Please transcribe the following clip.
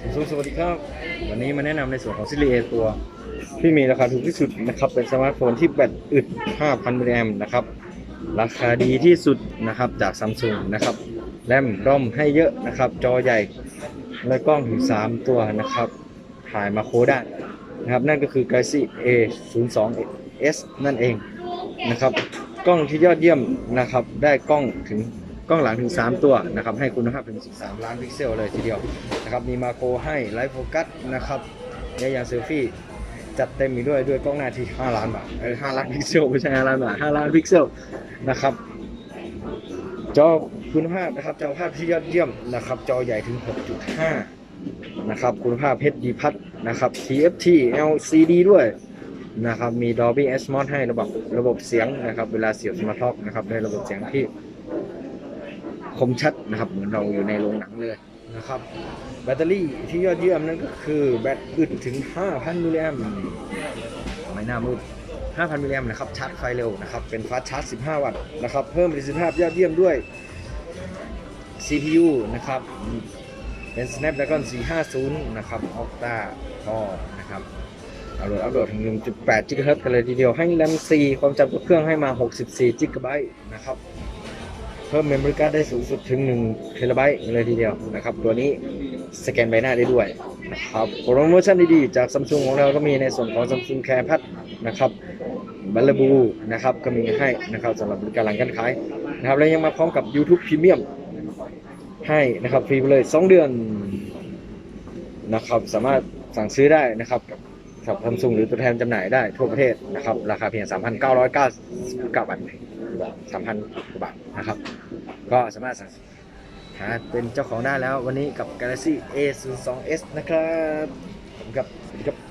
สวัสดีครับ วันนี้มาแนะนำในส่วนของซิลีเอตัว ที่มีราคาถูกที่สุดนะครับ เป็นสมาร์ทโฟนที่แบตอึด 5,000มิลลิแอมนะครับ ราคาดีที่สุดนะครับจากซัมซุงนะครับ แรมร่อมให้เยอะนะครับ จอใหญ่ และกล้องถึง 3 ตัวนะครับ ถ่ายมาโคได้นะครับ นั่นก็คือ Galaxy A 0 2 S นั่นเองนะครับ กล้องที่ยอดเยี่ยมนะครับ ได้กล้องถึง กล้องหลังถึง 3 ตัวนะครับให้คุณภาพถึง 13 ล้านพิกเซลเลยทีเดียวนะครับมีมาโครให้ไลฟ์โฟกัสนะครับและยางเซลฟี่จัดเต็มอีกด้วยด้วยกล้องหน้าที่ 5 ล้านบาทเออ5ล้านพิกเซลไม่ใช่5ล้านบาท5ล้านพิกเซลนะครับจอคุณภาพนะครับจอภาพที่ยอดเยี่ยมนะครับจอใหญ่ถึง 6.5 นะครับคุณภาพ HD พัดนะครับ TFT LCD ด้วยนะครับมี Dolby Atmos ให้ระบบระบบเสียงนะครับเวลาเสียบ Smart Talk นะครับได้ระบบเสียงที่ คมชัดนะครับ เหมือนเราอยู่ในโรงหนังเลยนะครับ แบตเตอรี่ที่ยอดเยี่ยมนั่นก็คือแบตอึดถึง 5,000 มิลลิแอมไม่น่ามืด 5,000 มิลลิแอมนะครับ ชาร์จไฟเร็วนะครับ เป็นฟาสชาร์จ 15 วัตต์นะครับ เพิ่มประสิทธิภาพยอดเยี่ยมด้วย CPU นะครับ เป็น Snapdragon 450 นะครับ Octa Core นะครับเอาโหลดอัปโหลดถึง 1.8 GHz กันเลยทีเดียว ให้ RAM 4 ความจำตัวเครื่องให้มา 64 GB นะครับ เพิ่มเมมโมรี่การ์ดได้สูงสุดถึง1 TB เลยทีเดียวนะครับ ตัวนี้สแกนใบหน้าได้ด้วยนะครับโปรโมชั่นดีๆ จากซัมซุงของเราก็มีในส่วนของ Samsung Care Pad นะครับบัลลบูนะครับก็มีให้นะครับสำหรับบริการหลังการขายนะครับและยังมาพร้อมกับ YouTube Premium ให้นะครับฟรีไปเลย 2 เดือนนะครับสามารถสั่งซื้อได้นะครับกับซัมซุงหรือตัวแทนจำหน่ายได้ทั่วประเทศนะครับราคาเพียง 3,999บาท สามพันกว่าบาทนะครับ ก็สามารถสั่งหาเป็นเจ้าของได้แล้ววันนี้กับ Galaxy A02s นะครับผมกับสวัสดีครับ